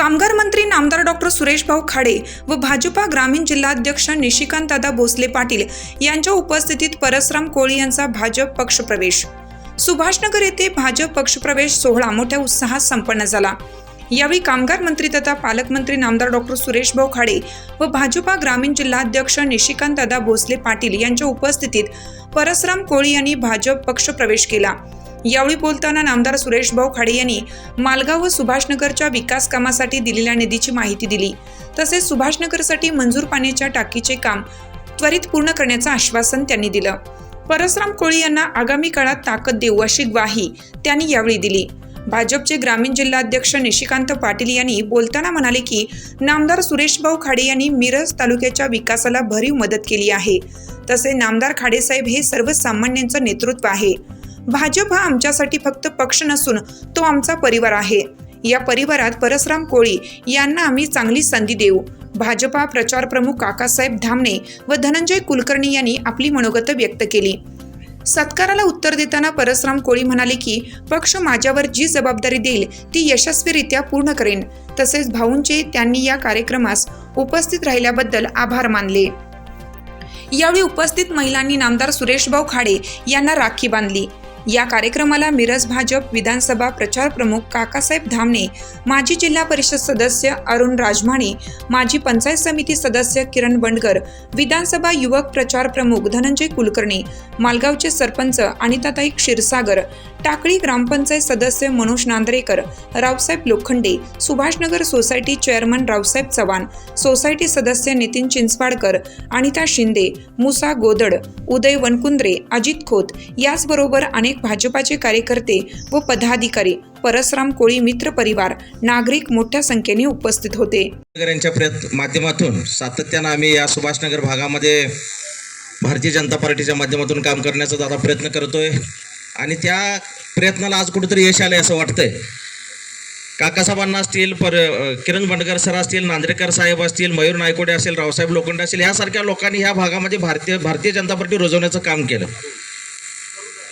कामगार मंत्री नामदार डॉक्टर सुरेश भाऊ खाडे व भाजपा ग्रामीण जिल्हाध्यक्ष निशिकांतदादा भोसले पाटील यांच्या उपस्थितीत परसराम कोळी यांचा भाजप पक्षप्रवेश सुभाषनगर येथे भाजप पक्षप्रवेश सोहळा मोठ्या उत्साहात संपन्न झाला. यावेळी कामगार मंत्री तथा पालकमंत्री नामदार डॉक्टर सुरेश भाऊ खाडे व भाजपा ग्रामीण जिल्हाध्यक्ष निशिकांत दादा भोसले पाटील यांच्या उपस्थितीत परसराम कोळी यांनी भाजप पक्षप्रवेश केला. यावेळी बोलताना नामदार सुरेश भाऊ खाडे यांनी मालगाव व सुभाषनगरच्या विकास कामासाठी दिलेल्या निधीची माहिती दिली. तसेच सुभाषनगरसाठी मंजूर पाण्याच्या टाकीचे काम त्वरित पूर्ण करण्याचं आश्वासन त्यांनी दिलं. परसराम कोळी यांना आगामी काळात ताकद देऊ अशी ग्वाही त्यांनी यावेळी दिली. भाजपचे ग्रामीण जिल्हाध्यक्ष निशिकांत पाटील यांनी बोलताना म्हणाले की नामदार सुरेशभाऊ खाडे यांनी मिरज तालुक्याच्या विकासाला भरीव मदत केली आहे. तसे नामदार खाडेसाहेब हे सर्वसामान्यांचं नेतृत्व आहे. भाजप हा आमच्यासाठी फक्त पक्ष नसून तो आमचा परिवार आहे. या परिवारात परसराम कोळी यांना आम्ही चांगली संधी देऊ. भाजपा प्रचार प्रमुख काकासाहेब धामणे व धनंजय कुलकर्णी यांनी आपली मनोगत व्यक्त केली. सत्काराला उत्तर देताना परसराम कोळी म्हणाले की पक्ष माझ्यावर जी जबाबदारी देईल ती यशस्वीरित्या पूर्ण करेन. तसेच भाऊंचे त्यांनी या कार्यक्रमास उपस्थित राहिल्याबद्दल आभार मानले. यावेळी उपस्थित महिलांनी नामदार सुरेशभाऊ खाडे यांना राखी बांधली. या कार्यक्रमाला मिरज भाजप विधानसभा प्रचार प्रमुख काकासाहेब धामणे माजी जिल्हा परिषद सदस्य अरुण राजमाणे माजी पंचायत समिती सदस्य किरण बंडकर विधानसभा युवक प्रचार प्रमुख धनंजय कुलकर्णी मालगावचे सरपंच अनिताताई क्षीरसागर टाकळी ग्रामपंचायत सदस्य Manoj Nandrekar Raosaheb Lokhande Subhashnagar society chairman Raosaheb Chavan society सदस्य नितीन चिंचवाडकर अनिता शिंदे मुसा गोदड उदय वनकुंद्रे अजित खोत याचबरोबर अनेक भाजपाचे कार्यकर्ते व पदाधिकारी परसराम कोळी मित्र परिवार नागरिक मोठ्या संख्येने उपस्थित होते. नगर यांच्या माध्यमातून सातत्यानं आम्ही या सुभाषनगर भागामध्ये भारतीय जनता पार्टीच्या माध्यमातून काम करण्याचा दादा प्रयत्न करतोय. आणि त्या प्रयत्नाला आज कुठेतरी यश आलंय असं वाटतंय. काकासाहेबांना असतील पर किरण बंडकर सर असतील नांद्रेकर साहेब असतील मयूर नायकोडे असेल रावसाहेब लोखंडे असेल ह्यासारख्या लोकांनी ह्या भागामध्ये भारतीय भारतीय जनता पार्टी रुजवण्याचं काम केलं.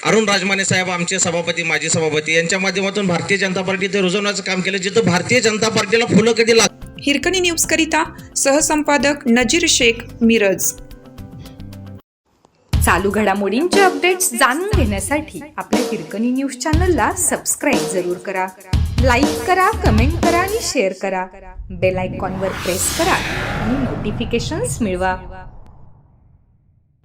अरुण राजमाने साहेब आमचे सभापती माजी सभापती यांच्या माध्यमातून भारतीय जनता पार्टी ते रुजवण्याचं काम केलं जिथं भारतीय जनता पार्टीला फुलं कधी लाग हिरकणी न्यूजकरिता सहसंपादक नजीर शेख मिरज. चालू घडामोडींचे अपडेट्स जाणून घेण्यासाठी आपल्या हिरकणी न्यूज चॅनलला सबस्क्राईब जरूर करा. लाईक करा कमेंट करा आणि शेअर करा. बेल आयकॉनवर प्रेस करा आणि नोटिफिकेशन्स मिळवा.